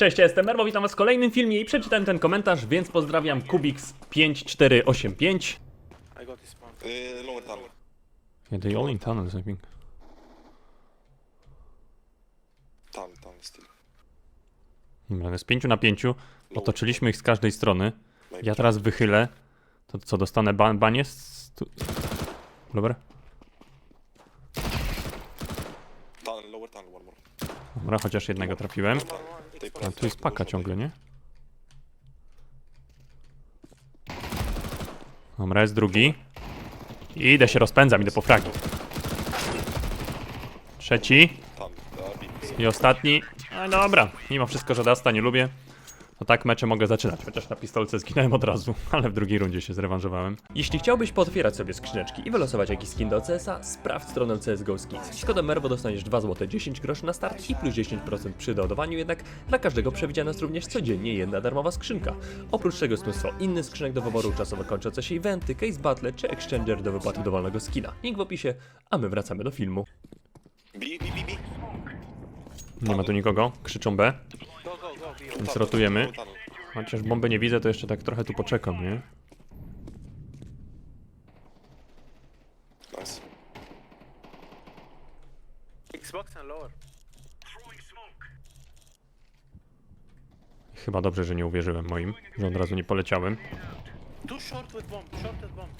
Cześć, ja jestem Merwo, witam was w kolejnym filmie i przeczytałem ten komentarz, więc pozdrawiam Kubix5485. I got this. Uh, lower tunnel. Yeah, they all in tunnels, I think. Tunnel, tunnel still. Dobra, z 5 na 5 otoczyliśmy ich z każdej strony. Ja teraz wychylę. To co, dostanę ban banie? z- tu- Dobra. Tunnel, lower tunnel, one more. Dobra, chociaż jednego trafiłem. They A tu jest paka ciągle, nie? Dobra, jest drugi. I idę się rozpędzam, idę po fragi. Trzeci. I ostatni. No dobra, mimo wszystko, że Dasta nie lubię, to tak mecze mogę zaczynać. Chociaż na pistolce zginąłem od razu, ale w drugiej rundzie się zrewanżowałem. Jeśli chciałbyś pootwierać sobie skrzyneczki i wylosować jakiś skin do CS-a, sprawdź stronę CSGO Skins. Z kodem MERWO dostaniesz 2 zł 10 groszy na start i plus 10% przy doładowaniu, jednak dla każdego przewidziana jest również codziennie jedna darmowa skrzynka. Oprócz tego jest mnóstwo innych skrzynek do wyboru, czasowo kończące się eventy, case battle czy exchanger do wypłaty dowolnego skina. Link w opisie, a my wracamy do filmu. B, B, B, B. Nie ma tu nikogo, krzyczą. B. więc rotujemy. Chociaż bomby nie widzę, to jeszcze tak trochę tu poczekam, nie? Nice. Xbox and lower. Chyba dobrze, że nie uwierzyłem moim, że od razu nie poleciałem. Too short with bomb. Short with bomb.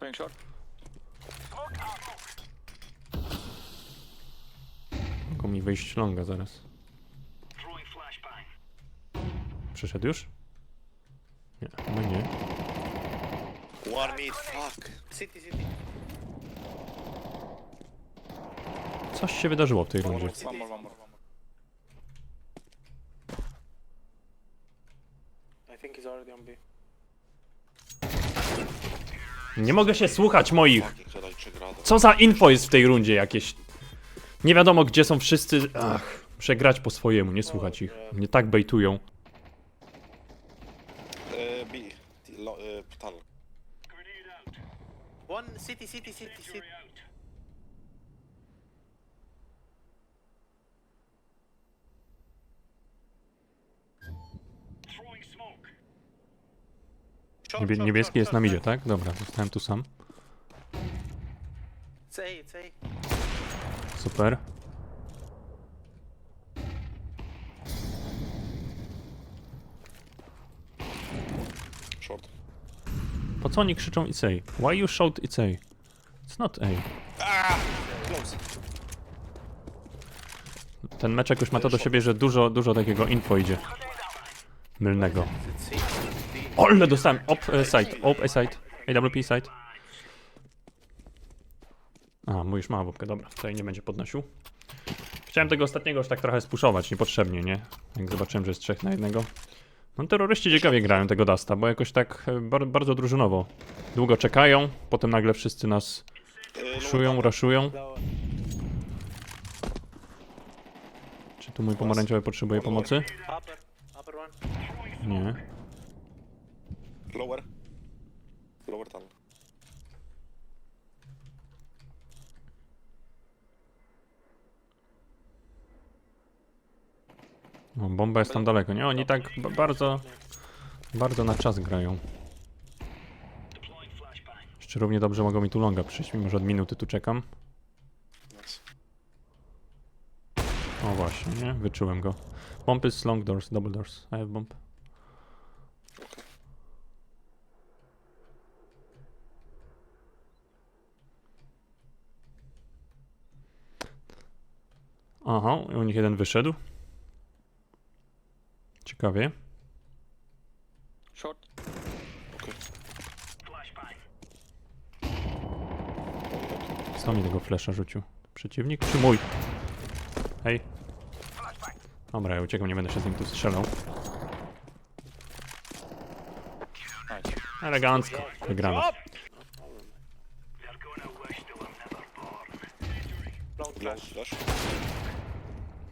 Going short. Mi wyjść longa zaraz. Przyszedł już? Nie, no nie. One mid, fuck. City, city. Coś się wydarzyło w tej rundzie. One more, one more. I think he's already on B. Nie mogę się słuchać moich! Fucking. Co za info jest w tej rundzie jakieś? Nie wiadomo gdzie są wszyscy. Ach, muszę grać po swojemu, nie słuchać ich. Mnie tak bejtują. Uh, B. T- lo- uh, tunnel. One city, city, city, city. Short, Niebie short, niebieski short, jest na short, midzie, short. tak? Dobra, zostałem tu sam. It's A. Super. Short. Po co oni krzyczą It's A? Why you shout It's A? It's not A. Close. Ten meczek już ma to do siebie, że dużo, dużo takiego info idzie. Mylnego. Ole, dostałem op e, side, op e side, AWP side. A, mój już ma dobra, tutaj nie będzie podnosił. Chciałem tego ostatniego już tak trochę spuszować, niepotrzebnie, nie? Jak zobaczyłem, że jest trzech na jednego. No terroryści ciekawie grają tego Dasta, bo jakoś tak e, bar bardzo drużynowo. Długo czekają, potem nagle wszyscy nas szują, raszują. Czy tu mój pomarańczowy potrzebuje pomocy? Nie. Lower. Lower tunnel. O, bomba jest tam daleko, nie? Oni tak ba- bardzo, bardzo na czas grają. Jeszcze równie dobrze mogą mi tu longa przyjść, mimo że od minuty tu czekam. O właśnie, nie? Wyczułem go. Bomb is long doors, double doors. I have bomb. Aha, u nich jeden wyszedł. Ciekawie. Short. Kto mi tego flesza rzucił? Przeciwnik czy mój? Hej. Dobra, ja uciekam, nie będę się z nim tu strzelał. Elegancko, Long flash.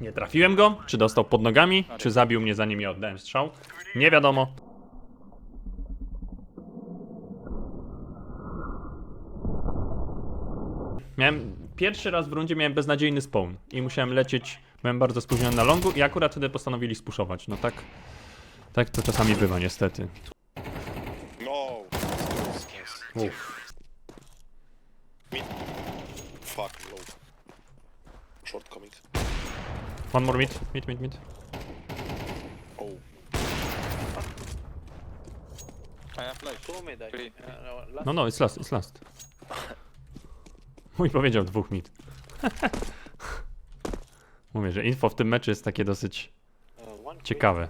Nie trafiłem go? Czy dostał pod nogami? Czy zabił mnie zanim ja oddałem strzał? Nie wiadomo. Miałem pierwszy raz w rundzie miałem beznadziejny spawn i musiałem lecieć, byłem bardzo spóźniony na longu i akurat wtedy postanowili spuszować. No tak, tak to czasami bywa niestety. No. Uff. Fuck, low. Short coming. One more mid, mid, mid, mid. No, No, it's last, it's last. Mój powiedział dwóch mid. Mówię, że info w tym meczu jest takie dosyć Ciekawe.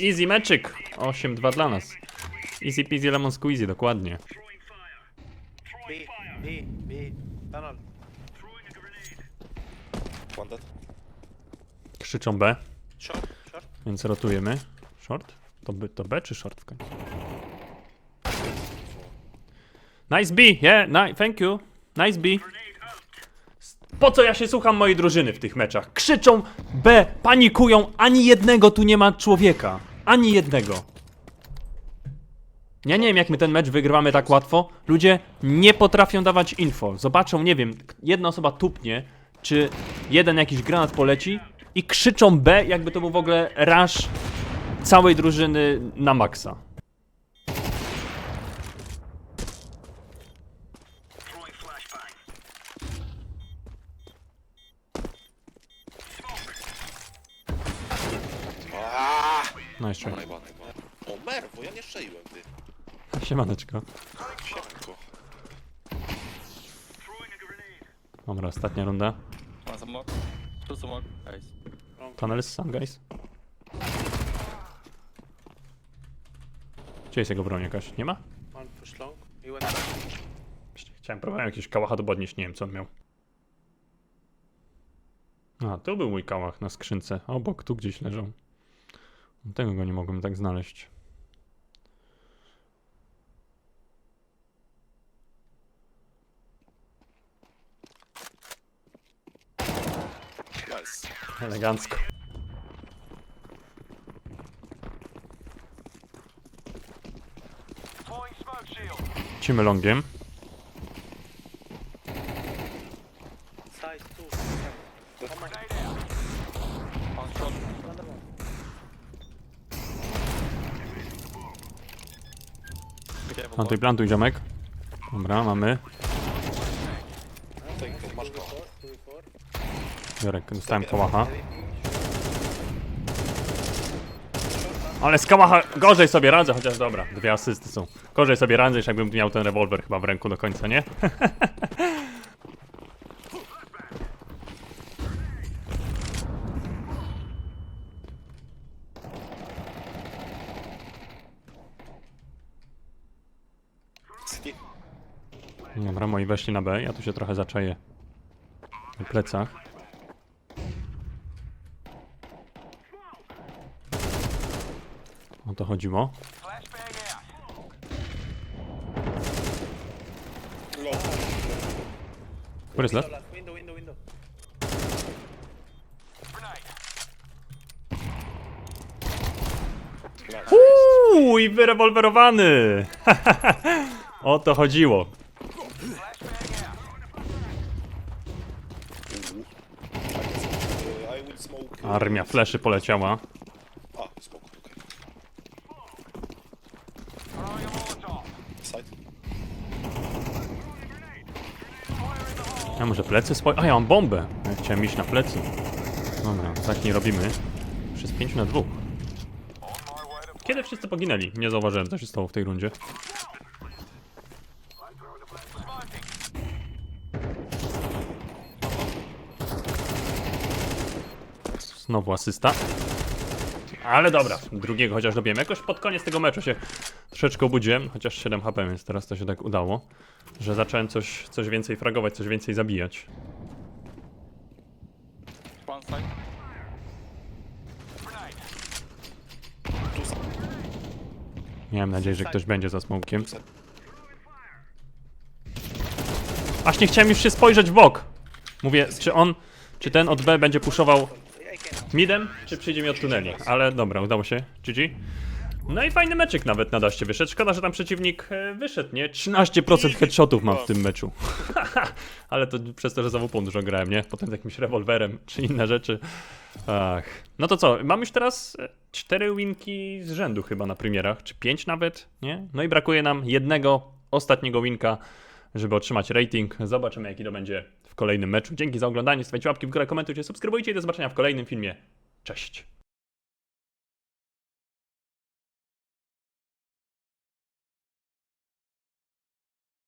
Easy meczyk! 8-2 dla nas. Easy peasy lemon squeezy, dokładnie. B, B, B, tunnel. One dead. Krzyczą B, Short, short. więc rotujemy. Short? To, by, to B czy short w końcu? Nice B, yeah, ni thank you. Nice B. Po co ja się słucham mojej drużyny w tych meczach? Krzyczą B, panikują, ani jednego tu nie ma człowieka. Ani jednego. Ja nie wiem, jak my ten mecz wygrywamy tak łatwo. Ludzie nie potrafią dawać info. Zobaczą, nie wiem, jedna osoba tupnie, czy jeden jakiś granat poleci i krzyczą B, jakby to był w ogóle rush całej drużyny na maksa. Najba, najba. O, merwo, ja nie strzeliłem, ty. Siemaneczko. Siemanko. Dobra, ostatnia runda. Smoke. Two smoke. Nice. Tunnels some guys. Gdzie jest jego broń jakaś? Nie ma? One push long. He went back. Chciałem próbować jakiegoś kałacha do podnieść, nie wiem co on miał. A, tu był mój kałach na skrzynce. Obok, tu gdzieś leżał. Tego go nie mogłem tak znaleźć. Nice. Elegancko. Lecimy longiem. Plantuj, plantuj, ziomek. Dobra, mamy. Biorę, dostałem kałacha. Ale z kałacha gorzej sobie radzę, chociaż dobra, dwie asysty są. Gorzej sobie radzę, niż jakbym miał ten rewolwer chyba w ręku do końca, nie? Dobra, moi weszli na B, ja tu się trochę zaczaję. Na plecach. To chodziło. Where is left? Window, window, window. Uuu, i wyrewolwerowany! o to chodziło. Armia fleszy poleciała. A, smoke, okay. Side. Ja może plecy swoje. A ja mam bombę. Ja chciałem iść na plecy. Dobra, tak nie robimy. Przez 5 na 2. Kiedy wszyscy poginęli? Nie zauważyłem, co się stało w tej rundzie. Znowu asysta. Ale dobra, drugiego chociaż dobiłem. Jakoś pod koniec tego meczu się troszeczkę obudziłem, chociaż 7 HP, więc teraz to się tak udało, że zacząłem coś, coś więcej fragować, coś więcej zabijać. One side. Tu side. Miałem nadzieję, że ktoś będzie za smokiem. Aż nie chciałem już się spojrzeć w bok. Mówię, czy on, czy ten od B będzie puszował midem, czy przyjdzie mi od tuneli. Ale dobra, udało się. GG. No i fajny meczyk nawet na daście wyszedł. Szkoda, że tam przeciwnik e, wyszedł, nie? 13% headshotów mam w tym meczu. Ale to przez to, że WP dużo grałem, nie? Potem z jakimś rewolwerem czy inne rzeczy. Ach. No to co, mam już teraz e, cztery winki z rzędu chyba na premierach, czy pięć nawet, nie? No i brakuje nam jednego ostatniego winka, żeby otrzymać rating. Zobaczymy jaki to będzie w kolejnym meczu. Dzięki za oglądanie, stawiajcie łapki w górę, komentujcie, subskrybujcie i do zobaczenia w kolejnym filmie. Cześć!